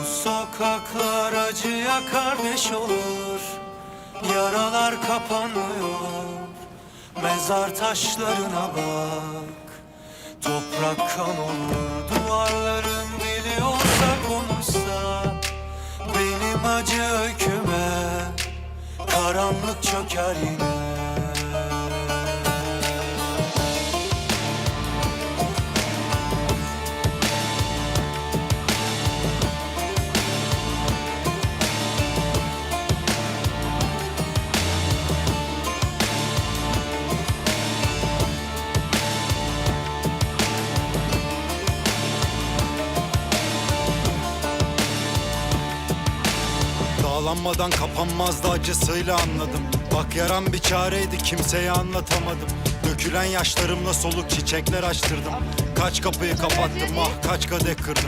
Bu sokaklar acıya kardeş olur. Yaralar kapanmıyor Mezar taşlarına bak. Toprak kan olur Duvarların dili olsa konuşsa. Benim acı öyküme Karanlık çöker yine Dağlanmadan kapanmazdı acısıyla anladım. Bak yaram bir çareydi kimseye anlatamadım. Dökülen yaşlarımla soluk çiçekler açtırdım. Kaç kapıyı kapattım ah kaç kadeh kırdım